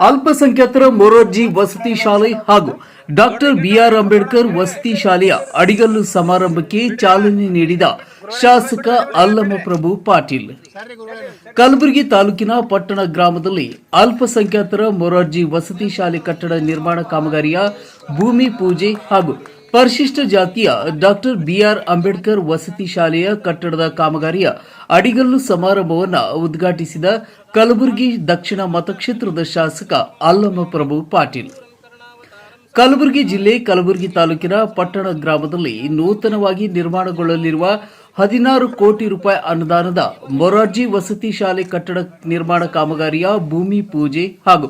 ಅಲ್ಪಸಂಖ್ಯಾತರ ಮೊರಾರ್ಜಿ ವಸತಿ ಶಾಲೆ ಹಾಗೂ ಡಾಕ್ಟರ್ ಬಿಆರ್ ಅಂಬೇಡ್ಕರ್ ವಸತಿ ಶಾಲೆಯ ಅಡಿಗಲ್ಲು ಸಮಾರಂಭಕ್ಕೆ ಚಾಲನೆ ನೀಡಿದ ಶಾಸಕ ಅಲ್ಲಮಪ್ರಭು ಪಾಟೀಲ್. ಕಲಬುರಗಿ ತಾಲೂಕಿನ ಪಟ್ಟಣ ಗ್ರಾಮದಲ್ಲಿ ಅಲ್ಪಸಂಖ್ಯಾತರ ಮೊರಾರ್ಜಿ ವಸತಿ ಶಾಲೆ ಕಟ್ಟಡ ನಿರ್ಮಾಣ ಕಾಮಗಾರಿಯ ಭೂಮಿ ಪೂಜೆ ಹಾಗೂ ಪರಿಶಿಷ್ಟ ಜಾತಿಯ ಡಾಕ್ಟರ್ ಬಿಆರ್ ಅಂಬೇಡ್ಕರ್ ವಸತಿ ಶಾಲೆಯ ಕಟ್ಟಡದ ಕಾಮಗಾರಿಯ ಅಡಿಗಲ್ಲು ಸಮಾರಂಭವನ್ನು ಉದ್ಘಾಟಿಸಿದ ಕಲಬುರಗಿ ದಕ್ಷಿಣ ಮತಕ್ಷೇತ್ರದ ಶಾಸಕ ಅಲ್ಲಮಪ್ರಭು ಪಾಟೀಲ್. ಕಲಬುರಗಿ ಜಿಲ್ಲೆ ಕಲಬುರಗಿ ತಾಲೂಕಿನ ಪಟ್ಟಣ ಗ್ರಾಮದಲ್ಲಿ ನೂತನವಾಗಿ ನಿರ್ಮಾಣಗೊಳ್ಳಲಿರುವ ಹದಿನಾರು ಕೋಟಿ ರೂಪಾಯಿ ಅನುದಾನದ ಮೊರಾರ್ಜಿ ವಸತಿ ಶಾಲೆ ಕಟ್ಟಡ ನಿರ್ಮಾಣ ಕಾಮಗಾರಿಯ ಭೂಮಿ ಪೂಜೆ ಹಾಗೂ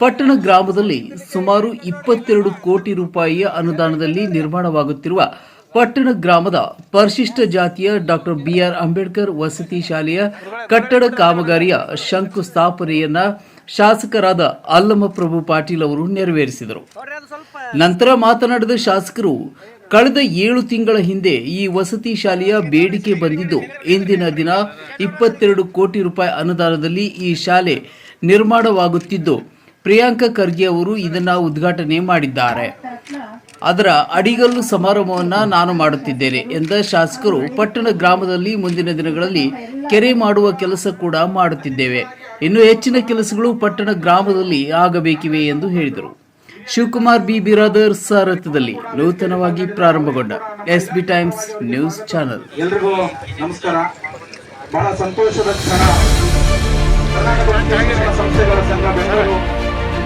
ಪಟ್ಟಣ ಗ್ರಾಮದಲ್ಲಿ ಸುಮಾರು ಇಪ್ಪತ್ತೆರಡು ಕೋಟಿ ರೂಪಾಯಿಯ ಅನುದಾನದಲ್ಲಿ ನಿರ್ಮಾಣವಾಗುತ್ತಿರುವ ಪಟ್ಟಣ ಗ್ರಾಮದ ಪರಿಶಿಷ್ಟ ಜಾತಿಯ ಡಾಕ್ಟರ್ ಬಿಆರ್ ಅಂಬೇಡ್ಕರ್ ವಸತಿ ಶಾಲೆಯ ಕಟ್ಟಡ ಕಾಮಗಾರಿಯ ಶಂಕುಸ್ಥಾಪನೆಯನ್ನ ಶಾಸಕರಾದ ಅಲ್ಲಮಪ್ರಭು ಪಾಟೀಲ್ ಅವರು ನೆರವೇರಿಸಿದರು. ನಂತರ ಮಾತನಾಡಿದ ಶಾಸಕರು, ಕಳೆದ ಏಳು ತಿಂಗಳ ಹಿಂದೆ ಈ ವಸತಿ ಶಾಲೆಯ ಬೇಡಿಕೆ ಬಂದಿದ್ದು, ಇಂದಿನ ದಿನ ಇಪ್ಪತ್ತೆರಡು ಕೋಟಿ ರೂಪಾಯಿ ಅನುದಾನದಲ್ಲಿ ಈ ಶಾಲೆ ನಿರ್ಮಾಣವಾಗುತ್ತಿದ್ದು ಪ್ರಿಯಾಂಕ ಖರ್ಗೆ ಅವರು ಇದನ್ನ ಉದ್ಘಾಟನೆ ಮಾಡಿದ್ದಾರೆ. ಅದರ ಅಡಿಗಲ್ಲು ಸಮಾರಂಭವನ್ನ ನಾನು ಮಾಡುತ್ತಿದ್ದೇನೆ ಎಂದ ಶಾಸಕರು, ಪಟ್ಟಣ ಗ್ರಾಮದಲ್ಲಿ ಮುಂದಿನ ದಿನಗಳಲ್ಲಿ ಕೆರೆ ಮಾಡುವ ಕೆಲಸ ಕೂಡ ಮಾಡುತ್ತಿದ್ದೇವೆ. ಇನ್ನು ಹೆಚ್ಚಿನ ಕೆಲಸಗಳು ಪಟ್ಟಣ ಗ್ರಾಮದಲ್ಲಿ ಆಗಬೇಕಿವೆ ಎಂದು ಹೇಳಿದರು. ಶಿವಕುಮಾರ್ ಬಿ. ಬಿರಾದರ್ ಸಾರಥದಲ್ಲಿ ನೂತನವಾಗಿ ಪ್ರಾರಂಭಗೊಂಡ S B Times News channel. ಎಲ್ರಿಗೂ ನಮಸ್ಕಾರ. ಬಹಳ ಸಂತೋಷದ ಕ್ಷಣ.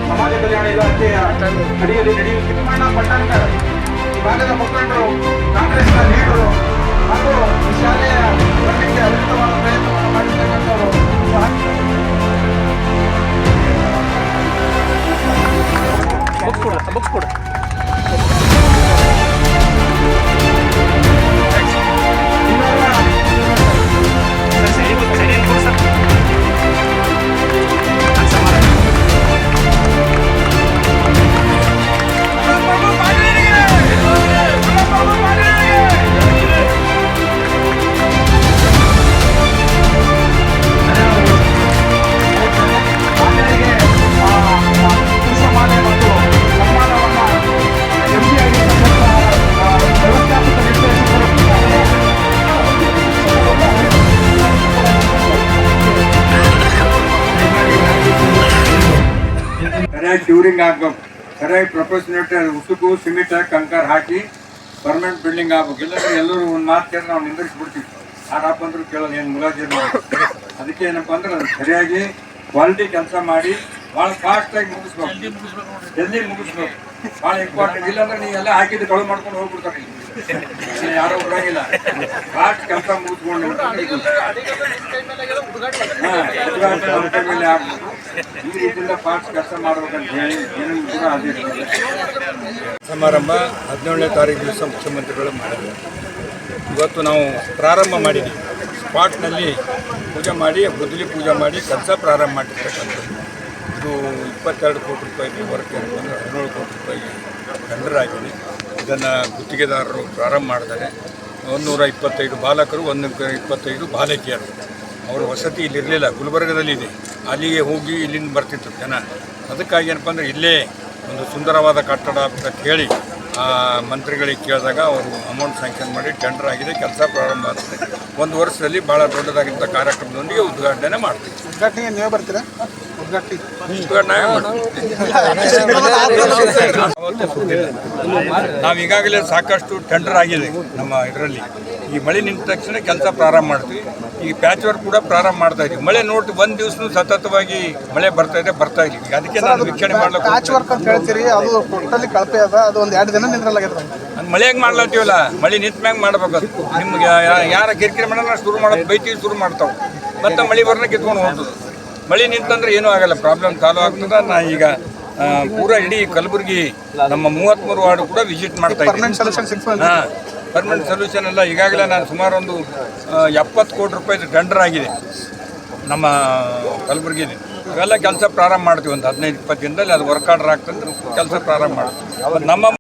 ಸಮಾಜ ಕಲ್ಯಾಣ ಇಲಾಖೆಯ ಅಡಿಯಲ್ಲಿ ನಡೆಯುವ ತಿಮ್ಮಣ್ಣ ಪಟ್ಟಣಕರ್ ಈ ಭಾಗದ ಮುಖಂಡರು, ಕಾಂಗ್ರೆಸ್ನ ಲೀಡರು ಹಾಗೂ ಶಾಲೆಯ ಬರಲಿಕ್ಕೆ ಅದ್ಭುತವಾದ ಪ್ರಯತ್ನವನ್ನು ಸರಿಯಾಗಿ ಟ್ಯೂರಿಂಗ್ ಆಗ್ಬೇಕು. ಸರಿಯಾಗಿ ಪ್ರೊಫೆಷನಲ್ ಉಸುಕು ಸಿಮೆಂಟ್ ಕಂಕರ್ ಹಾಕಿ ಪರ್ಮನೆಂಟ್ ಬಿಲ್ಡಿಂಗ್ ಆಗ್ಬೇಕು. ಇಲ್ಲಾಂದ್ರೆ ಎಲ್ಲರೂ ಒಂದು ಮಾತು ಕೇಳಿದ್ರೆ ನಾವು ನಿಂದಿರಿಸ್ಬಿಡ್ತೀವಿ. ಯಾರಪ್ಪ ಅಂದ್ರೂ ಕೇಳೋದು ಏನು ಮುಲಾಜಿರ್ ಅದಕ್ಕೆ ಏನಪ್ಪ ಅಂದ್ರೆ ಅದು ಸರಿಯಾಗಿ ಕ್ವಾಲಿಟಿ ಕೆಲಸ ಮಾಡಿ ಭಾಳ ಫಾಸ್ಟಾಗಿ ಮುಗಿಸ್ಬೇಕು. ಜಲ್ದಿ ಮುಗಿಸ್ಬೇಕು ಭಾಳ ಇಂಪಾರ್ಟೆಂಟ್ ಇಲ್ಲಾಂದ್ರೆ ಎಲ್ಲ ಹಾಕಿದ್ದು ಕಳು ಮಾಡ್ಕೊಂಡು ಹೋಗ್ಬಿಡ್ತಾರೆ. ಇಲ್ಲಿ ಯಾರೋ ಬರೋಂಗಿಲ್ಲ. ಫಾಸ್ಟ್ ಕೆಲಸ ಮುಗಿಸ್ಕೊಂಡು ಹಾ, ಸಮಾರಂಭ ಹದಿನೇಳನೇ ತಾರೀಕು ದಿವಸ ಮುಖ್ಯಮಂತ್ರಿಗಳು ಮಾಡಿದ್ರು. ಇವತ್ತು ನಾವು ಪ್ರಾರಂಭ ಮಾಡಿದ್ದೀವಿ ಸ್ಪಾಟ್ನಲ್ಲಿ ಪೂಜೆ ಮಾಡಿ ಬುದ್ಧಿ ಪೂಜೆ ಮಾಡಿ ಕೆಲಸ ಪ್ರಾರಂಭ ಮಾಡಿರ್ತಕ್ಕಂಥದ್ದು. ಇದು ಇಪ್ಪತ್ತೆರಡು ಕೋಟಿ ರೂಪಾಯಿ ವರ್ಕ್ ಏನಂತಂದ್ರೆ ಹದಿನೇಳು ಕೋಟಿ ರೂಪಾಯಿ ಟೆಂಡರ್ ಆಗಿದೆ. ಇದನ್ನು ಗುತ್ತಿಗೆದಾರರು ಪ್ರಾರಂಭ ಮಾಡಿದ್ದಾರೆ. ನೂರ ಇಪ್ಪತ್ತೈದು ಬಾಲಕರು, ಒಂದು ಇಪ್ಪತ್ತೈದು ಬಾಲಕಿಯರು. ಅವರ ವಸತಿ ಇಲ್ಲಿ ಇರಲಿಲ್ಲ ಗುಲ್ಬರ್ಗದಲ್ಲಿದೆ ಅಲ್ಲಿಗೆ ಹೋಗಿ ಇಲ್ಲಿಂದ ಬರ್ತಿತ್ತು ಜನ. ಅದಕ್ಕಾಗಿ ಏನಪ್ಪ ಅಂದರೆ ಇಲ್ಲೇ ಒಂದು ಸುಂದರವಾದ ಕಟ್ಟಡ ಅಂತ ಹೇಳಿ ಆ ಮಂತ್ರಿಗಳಿಗೆ ಕೇಳಿದಾಗ ಅವರು ಅಮೌಂಟ್ ಸ್ಯಾಂಕ್ಷನ್ ಮಾಡಿ ಟೆಂಡರ್ ಆಗಿದೆ ಕೆಲಸ ಪ್ರಾರಂಭ ಆಗ್ತದೆ ಒಂದು ವರ್ಷದಲ್ಲಿ ಭಾಳ ದೊಡ್ಡದಾಗಿದ್ದ ಕಾರ್ಯಕ್ರಮದೊಂದಿಗೆ ಉದ್ಘಾಟನೆ ಮಾಡ್ತೀವಿ. ಉದ್ಘಾಟನೆ ನೀವು ಬರ್ತೀರಾ? ನಾವು ಈಗಾಗಲೇ ಸಾಕಷ್ಟು ಟೆಂಡರ್ ಆಗಿದೆ ನಮ್ಮ ಇದರಲ್ಲಿ. ಈ ಮಳೆ ನಿಂತ ತಕ್ಷಣ ಕೆಲಸ ಪ್ರಾರಂಭ ಮಾಡ್ತೀವಿ. ಈಗ ಪ್ಯಾಚ್ ವರ್ಕ್ ಕೂಡ ಪ್ರಾರಂಭ ಮಾಡ್ತಾ ಇದ್ದೀವಿ. ಮಳೆ ನೋಡಿ ಒಂದು ದಿವಸ ಸತತವಾಗಿ ಮಳೆ ಬರ್ತಾ ಇದೆ ಬರ್ತಾ ಇದೆ ಅದಕ್ಕೆ ನಾನು ವೀಕ್ಷಣೆ ಮಾಡ್ಲಿಕ್ಕೆ ಪ್ಯಾಚ್ ವರ್ಕ್ ಅಂತ ಹೇಳ್ತೀರಿ ಅದು ಟೋಟಲಿ ಕಳಪೆ ಅದ ಅದು ಒಂದು ಎರಡು ದಿನ ನಿಂದ್ರಲಾಗ್ಯದ ಮಳೆ ಹೆಂಗೆ ಮಾಡ್ಲತ್ತೀವಲ್ಲ ಮಳೆ ನಿಂತ ಮ್ಯಾಗ ಮಾಡ್ಬೇಕು ನಿಮ್ಗೆ ಯಾರ ಕಿರಿಕಿರಿ ಮಾಡೋಣ ಶುರು ಮಾಡೋದು ಬೈತೀವಿ ಶುರು ಮಾಡ್ತಾವೆ. ಮತ್ತೆ ಮಳೆ ಬರ್ನ ಕಿತ್ಕೊಂಡು ಹೋಗ್ತದೆ. ಮಳೆ ನಿಂತಂದ್ರೆ ಏನೂ ಆಗಲ್ಲ ಪ್ರಾಬ್ಲಮ್ ಸಾಲ್ವ್ ಆಗ್ತದ. ನಾ ಈಗ ಪೂರಾ ಇಡೀ ಕಲಬುರಗಿ ನಮ್ಮ ಮೂವತ್ತ್ಮೂರು ವಾರ್ಡ್ ಕೂಡ ವಿಸಿಟ್ ಮಾಡ್ತಾ ಇದ್ದೀನಿ ಪರ್ಮನೆಂಟ್ ಸೊಲ್ಯೂಷನ್ ಸಿಕ್ಸ್ ಹಾಂ ಪರ್ಮನೆಂಟ್ ಸೊಲ್ಯೂಷನ್ ಎಲ್ಲ ಈಗಾಗಲೇ ನಾನು ಸುಮಾರು ಒಂದು ಎಪ್ಪತ್ತು ಕೋಟಿ ರೂಪಾಯಿದು ಟೆಂಡರ್ ಆಗಿದೆ ನಮ್ಮ ಕಲಬುರಗಿಲಿ ಇವೆಲ್ಲ ಕೆಲಸ ಪ್ರಾರಂಭ ಮಾಡ್ತೀವಿ ಒಂದು ಹದಿನೈದು ಇಪ್ಪತ್ತು ದಿನದಲ್ಲಿ ಅದು ವರ್ಕ್ ಆರ್ಡರ್ ಆಗ್ತಂದ್ರೆ ಕೆಲಸ ಪ್ರಾರಂಭ ಮಾಡ್ತೀವಿ. ನಮ್ಮ